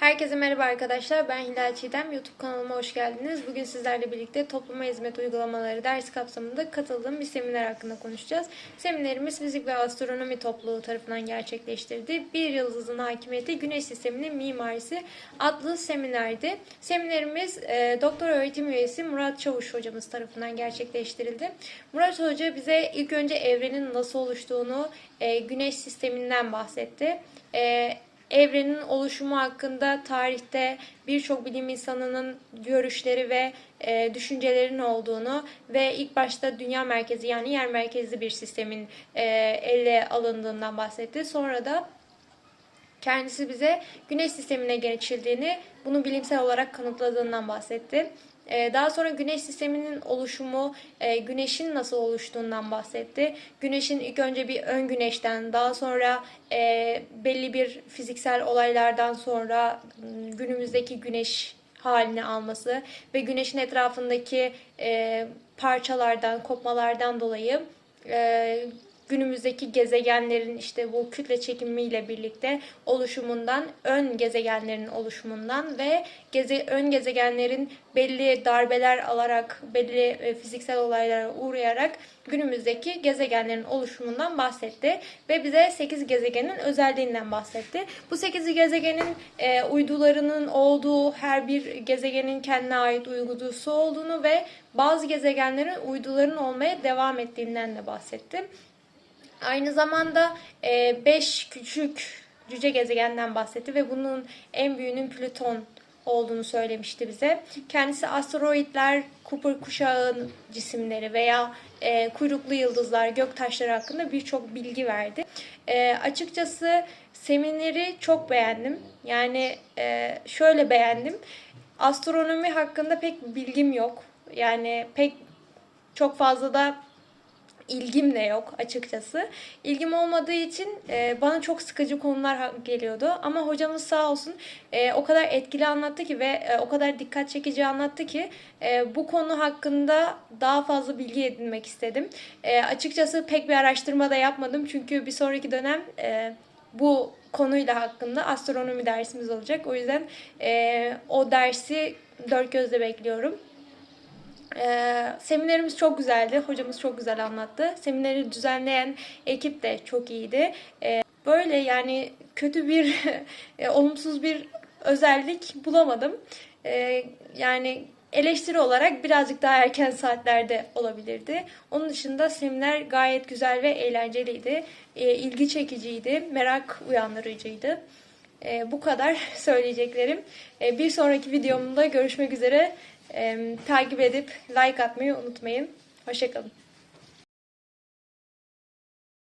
Herkese merhaba arkadaşlar. Ben Hilal Çiğdem. YouTube kanalıma hoş geldiniz. Bugün sizlerle birlikte topluma hizmet uygulamaları ders kapsamında katıldığım bir seminer hakkında konuşacağız. Seminerimiz Fizik ve Astronomi Topluluğu tarafından gerçekleştirdi. Bir Yıldızın Hakimiyeti Güneş Sisteminin Mimarisi adlı seminerdi. Seminerimiz e, doktor öğretim üyesi Murat Çavuş hocamız tarafından gerçekleştirildi. Murat Hoca bize ilk önce evrenin nasıl oluştuğunu, e, güneş sisteminden bahsetti. E, evrenin oluşumu hakkında tarihte birçok bilim insanının görüşleri ve e, düşüncelerinin olduğunu ve ilk başta dünya merkezi yani yer merkezli bir sistemin e, ele alındığından bahsetti. Sonra da kendisi bize güneş sistemine geçildiğini, bunu bilimsel olarak kanıtladığından bahsetti. Ee, Daha sonra güneş sisteminin oluşumu, e, güneşin nasıl oluştuğundan bahsetti. Güneşin ilk önce bir ön güneşten, daha sonra e, belli bir fiziksel olaylardan sonra m, günümüzdeki güneş halini alması ve güneşin etrafındaki e, parçalardan, kopmalardan dolayı günümüzdeki gezegenlerin işte bu kütle çekimiyle birlikte oluşumundan, ön gezegenlerin oluşumundan ve geze, ön gezegenlerin belli darbeler alarak, belli e, fiziksel olaylara uğrayarak günümüzdeki gezegenlerin oluşumundan bahsetti ve bize 8 gezegenin özelliğinden bahsetti. Bu 8 gezegenin e, uydularının olduğu, her bir gezegenin kendine ait uydusu olduğunu ve bazı gezegenlerin uyduların olmaya devam ettiğinden de bahsetti. Aynı zamanda 5 küçük cüce gezegenden bahsetti ve bunun en büyüğünün Plüton olduğunu söylemişti bize. Kendisi asteroidler, Kuiper kuşağın cisimleri veya e, kuyruklu yıldızlar, göktaşları hakkında birçok bilgi verdi. E, açıkçası semineri çok beğendim. Yani e, şöyle beğendim. Astronomi hakkında pek bilgim yok. Yani pek çok fazla da ilgim de yok açıkçası. İlgim olmadığı için e, bana çok sıkıcı konular geliyordu. Ama hocamız sağ olsun e, o kadar etkili anlattı ki ve e, o kadar dikkat çekici anlattı ki e, bu konu hakkında daha fazla bilgi edinmek istedim. E, açıkçası pek bir araştırma da yapmadım çünkü bir sonraki dönem e, bu konuyla hakkında astronomi dersimiz olacak. O yüzden e, o dersi dört gözle bekliyorum. Ee, seminerimiz çok güzeldi. Hocamız çok güzel anlattı. Semineri düzenleyen ekip de çok iyiydi. Ee, böyle yani kötü bir, e, olumsuz bir özellik bulamadım. Ee, yani eleştiri olarak birazcık daha erken saatlerde olabilirdi. Onun dışında seminer gayet güzel ve eğlenceliydi. Ee, ilgi çekiciydi, merak uyandırıcıydı. Ee, bu kadar söyleyeceklerim. Ee, bir sonraki videomda görüşmek üzere. Takip edip like atmayı unutmayın. Hoşçakalın.